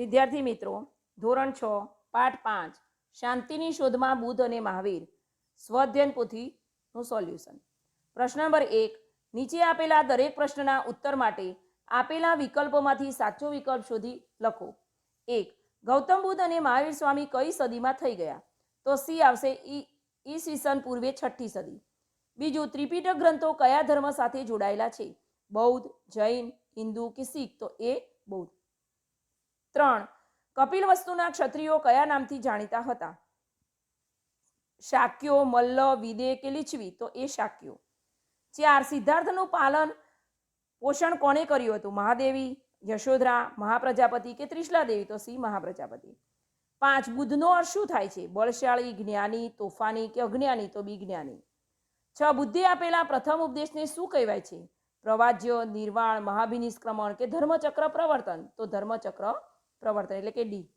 વિદ્યાર્થી મિત્રો, ધોરણ છ, પાઠ પાંચ, શાંતિની શોધમાં બુદ્ધ અને મહાવીર, સ્વધ્યન પોથીનું સોલ્યુશન. પ્રશ્ન નંબર એક, નીચે આપેલા દરેક પ્રશ્નના ઉત્તર માટે આપેલા વિકલ્પોમાંથી સાચો વિકલ્પ શોધી લખો. એક, ગૌતમ બુદ્ધ અને મહાવીર સ્વામી કઈ સદીમાં થઈ ગયા? તો સી આવશે ઈ, ઈસવીસન પૂર્વે છઠ્ઠી સદી. બીજું, ત્રિપિટક ગ્રંથો કયા ધર્મ સાથે જોડાયેલા છે? બૌદ્ધ, જૈન, હિન્દુ કે શીખ? તો એ બૌદ્ધ. ત્રણ. કપિલ વસ્તુના ક્ષત્રિયો કયા નામથી જાણીતા હતા? શાક્યો, મલ્લ, વિદે કે લીછવી તો એ શાક્યો. ચાર. સિદ્ધાર્થનું પાલન પોષણ કોણે કર્યું હતું? મહાદેવી, યશોધરા, મહાપ્રજાપતિ કે ત્રિશલા દેવી? તો સી મહાપ્રજાપતિ. પાંચ. બુદ્ધનો અર્થ શું થાય છે? બળશાળી, જ્ઞાની, તોફાની કે અજ્ઞાની? તો બી જ્ઞાની. છ. બુદ્ધિ આપેલા પ્રથમ ઉપદેશને શું કહેવાય છે? પ્રવાજ્ય નિર્વાણ, મહાભિનિષ્ક્રમણ કે ધર્મચક્ર પ્રવર્તન? તો ધર્મચક્ર પ્રવર્તન એટલે કે ડી.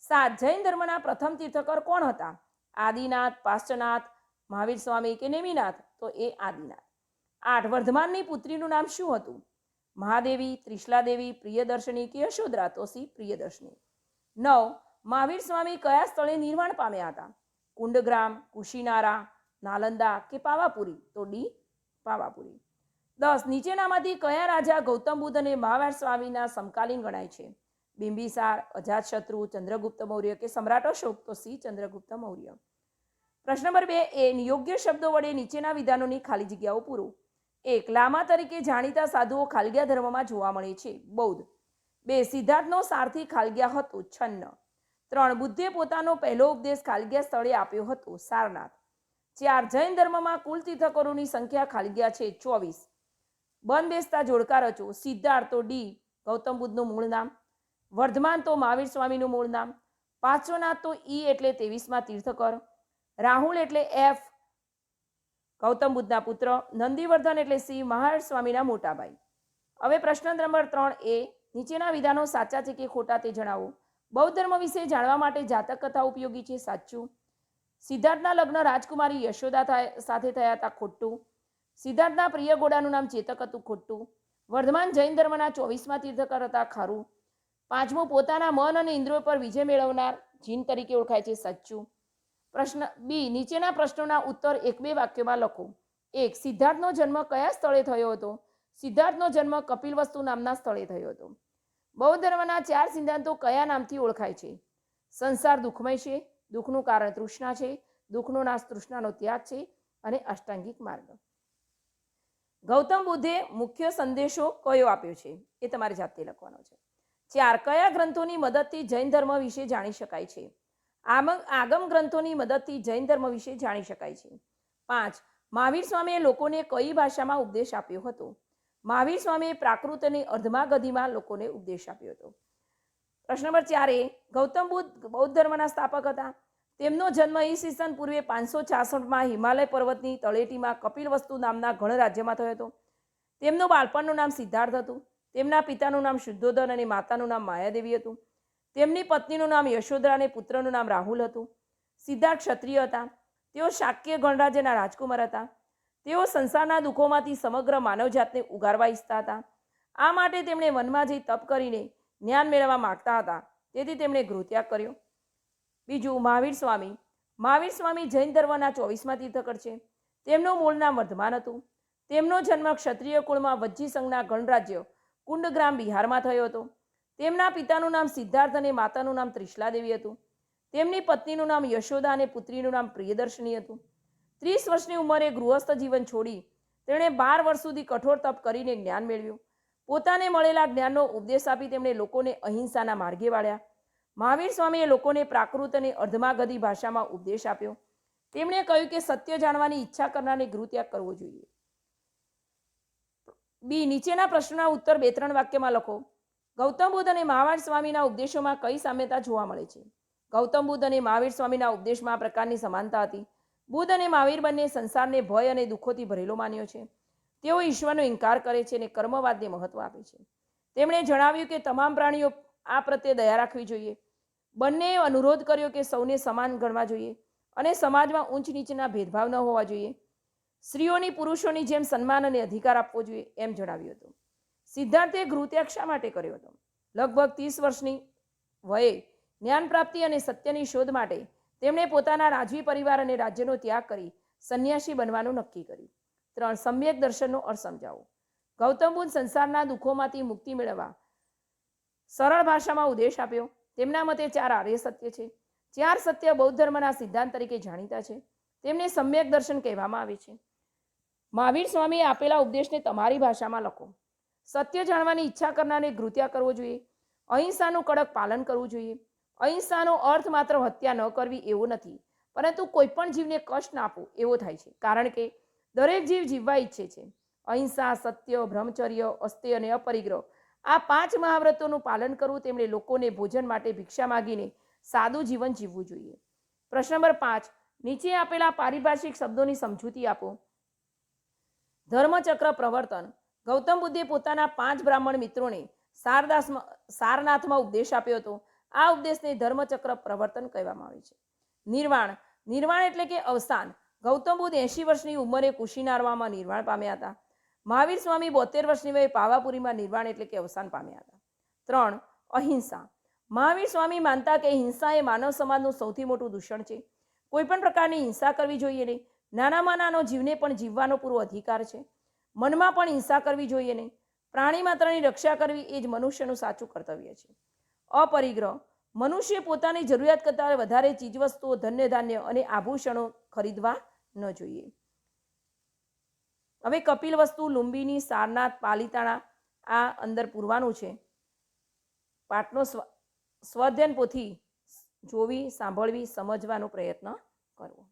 સાત, જૈન ધર્મના પ્રથમ તીર્થકર કોણ હતા? આદિનાથ, પાશ્ચનાથ, મહાવીર સ્વામી કે નેમિનાથ? તો એ આદિનાથ. આઠ, વર્ધમાનની પુત્રીનું નામ શું હતું? મહાદેવી ત્રિશલાદેવી દેવી, પ્રિયદર્શિની કે યશોદરા? તો સી, પ્રિયદર્શની. નવ, મહાવીર સ્વામી કયા સ્થળે નિર્માણ પામ્યા હતા? કુંડગ્રામ, કુશીનારા, નાલંદા કે પાવાપુરી? તો ડી, પાવાપુરી. દસ, નીચેનામાંથી કયા રાજા ગૌતમ બુદ્ધ અને મહાવીર સ્વામીના સમકાલીન ગણાય છે? બિંબિસાર અજાતશત્રુ ચંદ્રગુપ્ત મૌર્ય કે સમ્રાટ અશોક? તો સી, ચંદ્રગુપ્ત મૌર્ય. પ્રશ્ન નંબર બે, એ યોગ્ય શબ્દો વડે નીચેના વિધાનોની ખાલી જગ્યાઓ પૂરો. એક, લામા તરીકે જાણીતા સાધુઓ ખાલગ્યા ધર્મમાં જોવા મળે છે. બૌદ્ધ. બે, સિદ્ધાર્થનો સારથી ખાલગ્યા હતો, છન્ન. ત્રણ, બુદ્ધે પોતાનો પહેલો ઉપદેશ ખાલગ્યા સ્થળે આપ્યો હતો, સારનાથ. ચાર, જૈન ધર્મમાં કુલ તીર્થકરોની સંખ્યા ખાલગ્યા છે, ચોવીસ. બંધ બેસતા જોડકા રચો. સિદ્ધાર્થ તો ડી, ગૌતમ બુદ્ધનું મૂળ નામ. વર્ધમાન તો મહાવીર સ્વામીનું મૂળ નામ પાર્શ્વનાથ તો ઈ એટલે ત્રેવીસમાં તીર્થકર, રાહુલ એટલે એફ, ગૌતમ બુદ્ધના પુત્ર, નંદીવર્ધન એટલે સી, મહાવીર સ્વામીના મોટાભાઈ હવે પ્રશ્ન નંબર ત્રણ એ, નીચેના વિધાનો સાચા છે કે ખોટા તે જણાવો. બૌદ્ધ ધર્મ વિશે જાણવા માટે જાતક કથા ઉપયોગી છે સાચું. સિદ્ધાર્થના લગ્ન રાજકુમારી યશોદા સાથે થયા હતા ખોટું. સિદ્ધાર્થના પ્રિય ઘોડાનું નામ ચેતક હતું ખોટું. વર્ધમાન જૈન ધર્મના ચોવીસમાં તીર્થકર હતા ખરું. પાંચમું, પોતાના મન અને ઇન્દ્રિયો પર વિજય મેળવનાર, જીન તરીકે ઓળખાય છે સચ્ચું. પ્રશ્ન બી, નીચેના પ્રશ્નોના ઉત્તર એક બે વાક્યોમાં લખો. એક, સિદ્ધાર્થનો જન્મ કયા સ્થળે થયો હતો? સિદ્ધાર્થનો જન્મ કપિલવસ્તુ નામના સ્થળે થયો હતો. બૌદ્ધ ધર્મના ચાર સિદ્ધાંતો કયા નામથી ઓળખાય છે? સંસાર દુઃખમય છે, દુઃખનું કારણ તૃષ્ણા છે, દુઃખનો નાશ તૃષ્ણાનો ત્યાગ છે અને અષ્ટાંગિક માર્ગ. ગૌતમ બુદ્ધે મુખ્ય સંદેશો કયો આપ્યો છે એ તમારે જાતે લખવાનો છે. ચાર કયા ગ્રંથોની મદદથી જૈન ધર્મ વિશે જાણી શકાય છે? આમ આગમ ગ્રંથોની મદદથી જૈન ધર્મ વિશે જાણી શકાય છે. પાંચ, મહાવીર સ્વામીએ લોકોને કઈ ભાષામાં ઉપદેશ આપ્યો હતો? મહાવીર સ્વામીએ પ્રાકૃત અને અર્ધમાગધીમાં લોકોને ઉપદેશ આપ્યો હતો. પ્રશ્ન નંબર ચાર, ગૌતમ બુદ્ધ, બૌદ્ધ ધર્મના સ્થાપક હતા. તેમનો જન્મ ઈસવીસન પૂર્વે પાંચસો છાસઠમાં હિમાલય પર્વતની તળેટીમાં કપિલવસ્તુ નામના ગણરાજ્યમાં થયો હતો. તેમનું બાળપણનું નામ સિદ્ધાર્થ હતું. તેમના પિતાનું નામ શુદ્ધોધન અને માતાનું નામ માયાદેવી હતું. તેમની પત્નીનું નામ યશોદરા અને પુત્રનું નામ રાહુલ હતું. સિદ્ધાર્થ ક્ષત્રિય હતા. તેઓ શાક્ય ગણરાજ્યના રાજકુમાર હતા. તેઓ સંસારના દુઃખોમાંથી સમગ્ર માનવજાતને ઉગારવા ઈચ્છતા હતા. આ માટે તેમણે વનમાં જઈ તપ કરીને જ્ઞાન મેળવવા માગતા હતા. તેથી તેમણે ગૃહત્યાગ કર્યો. બીજું, મહાવીર સ્વામી. મહાવીર સ્વામી જૈન ધર્મના ચોવીસમાં તીર્થકર છે. તેમનું મૂળ નામ વર્ધમાન હતું. તેમનો જન્મ ક્ષત્રિય કુળમાં વજ્જી સંઘના ગણરાજ્ય કુંડગ્રામ બિહારમાં થયો હતો. તેમના પિતાનું નામ સિદ્ધાર્થ અને માતાનું નામ ત્રિશલાદેવી હતું. તેમની પત્નીનું નામ યશોદા અને પુત્રીનું નામ પ્રિયદર્શિની હતું. ત્રીસ વર્ષની ઉંમરે ગૃહસ્થ જીવન છોડી તેણે બાર વર્ષ સુધી કઠોર તપ કરીને જ્ઞાન મેળવ્યું. પોતાને મળેલા જ્ઞાનનો ઉપદેશ આપી તેમણે લોકોને અહિંસાના માર્ગે વાળ્યા. મહાવીર સ્વામીએ લોકોને પ્રાકૃત અને અર્ધમાગધી ભાષામાં ઉપદેશ આપ્યો. તેમણે કહ્યું કે સત્ય જાણવાની ઈચ્છા કરનારને ગૃહત્યાગ કરવો જોઈએ. બી, નીચેના પ્રશ્નના ઉત્તર બે, ત્રણ વાક્યમાં લખો. ગૌતમ બુદ્ધ અને મહાવીર સ્વામીના ઉપદેશોમાં કઈ સામ્યતા જોવા મળે છે? ગૌતમ બુદ્ધ અને મહાવીર સ્વામીના ઉપદેશમાં આ પ્રકારની સમાનતા હતી. બુદ્ધ અને મહાવીર બંને સંસારને ભય અને દુઃખોથી ભરેલો માન્યો છે. તેઓ ઈશ્વરનો ઇનકાર કરે છે અને કર્મવાદને મહત્વ આપે છે. તેમણે જણાવ્યું કે તમામ પ્રાણીઓ આ પ્રત્યે દયા રાખવી જોઈએ. બંનેએ અનુરોધ કર્યો કે સૌને સમાન ગણવા જોઈએ અને સમાજમાં ઊંચ નીચના ભેદભાવ ન હોવા જોઈએ. સ્ત્રીઓની પુરુષોની જેમ સન્માન અને અધિકાર આપવો જોઈએ એમ જણાવ્યું હતું. સિદ્ધાર્થે ગૃહત્યાગ શા માટે કર્યો હતો? લગભગ ત્રીસ વર્ષની વયે જ્ઞાન પ્રાપ્તિ અને સત્યની શોધ માટે તેમણે પોતાના રાજવી પરિવાર અને રાજ્યનો ત્યાગ કરી સંન્યાસી બનવાનું નક્કી કર્યું. ત્રણ, સમ્યક દર્શનનો અર્થ સમજાવો. ગૌતમ બુદ્ધ સંસારના દુઃખોમાંથી મુક્તિ મેળવવા સરળ ભાષામાં ઉદ્દેશ આપ્યો. તેમના મતે ચાર આર્ય સત્ય છે. ચાર સત્ય બૌદ્ધ ધર્મના સિદ્ધાંત તરીકે જાણીતા છે. તેમને સમ્યક દર્શન કહેવામાં આવે છે. મહાવીર સ્વામીએ આપેલા ઉપદેશને તમારી ભાષામાં લખો. સત્ય જાણવાની ઈચ્છા કરનારને કૃત્યા કરવો જોઈએ. અહિંસાનું કડક પાલન કરવું જોઈએ. અહિંસાનો અર્થ માત્ર હત્યા ન કરવી એવો નથી, પરંતુ કોઈ પણ જીવને કષ્ટ ના આપવું એવો થાય છે. કારણ કે દરેક જીવ જીવવા ઈચ્છે છે. અહિંસા, સત્ય, બ્રહ્મચર્ય અસ્ત્ય અને અપરિગ્રહ આ પાંચ મહાવ્રતોનું પાલન કરવું તેમણે લોકોને ભોજન માટે ભિક્ષા માગીને સાદું જીવન જીવવું જોઈએ. પ્રશ્ન નંબર પાંચ. નીચે આપેલા પારિભાષિક શબ્દોની સમજૂતી આપો. ધર્મચક્ર પ્રવર્તન. ગૌતમ બુદ્ધે પોતાના પાંચ બ્રાહ્મણ મિત્રોને સારદાસમાં, સારનાથમાં ઉપદેશ આપ્યો હતો. આ ઉપદેશને ધર્મચક્ર પ્રવર્તન કહેવામાં આવે છે. નિર્વાણ. નિર્વાણ એટલે કે અવસાન. ગૌતમ બુદ્ધ એંશી વર્ષની ઉંમરે કુશીનારવામાં નિર્વાણ પામ્યા હતા. મહાવીર સ્વામી બોતેર વર્ષની વયે પાવાપુરીમાં નિર્વાણ એટલે કે અવસાન પામ્યા હતા. ત્રણ. અહિંસા. મહાવીર સ્વામી માનતા કે હિંસા એ માનવ સમાજનું સૌથી મોટું દૂષણ છે. કોઈપણ પ્રકારની હિંસા કરવી જોઈએ નહીં. નાનામાં નાનો જીવને પણ જીવવાનો પૂરો અધિકાર છે. મનમાં પણ હિંસા કરવી જોઈએ નહીં. પ્રાણી માત્રની રક્ષા કરવી એ જ મનુષ્યનું સાચું કર્તવ્ય છે. અપરિગ્રહ. મનુષ્ય પોતાની જરૂરિયાત કરતાં વધારે ચીજવસ્તુઓ, ધન્ય ધાન્ય અને આભૂષણો ખરીદવા ન જોઈએ. હવે કપિલ વસ્તુ, લુંબીની સારનાથ, પાલિતાણા આ અંદર પૂરવાનું છે. પાઠનો સ્વ, સ્વધ્યન પોથી જોવી, સાંભળવી, સમજવાનો પ્રયત્ન કરવો.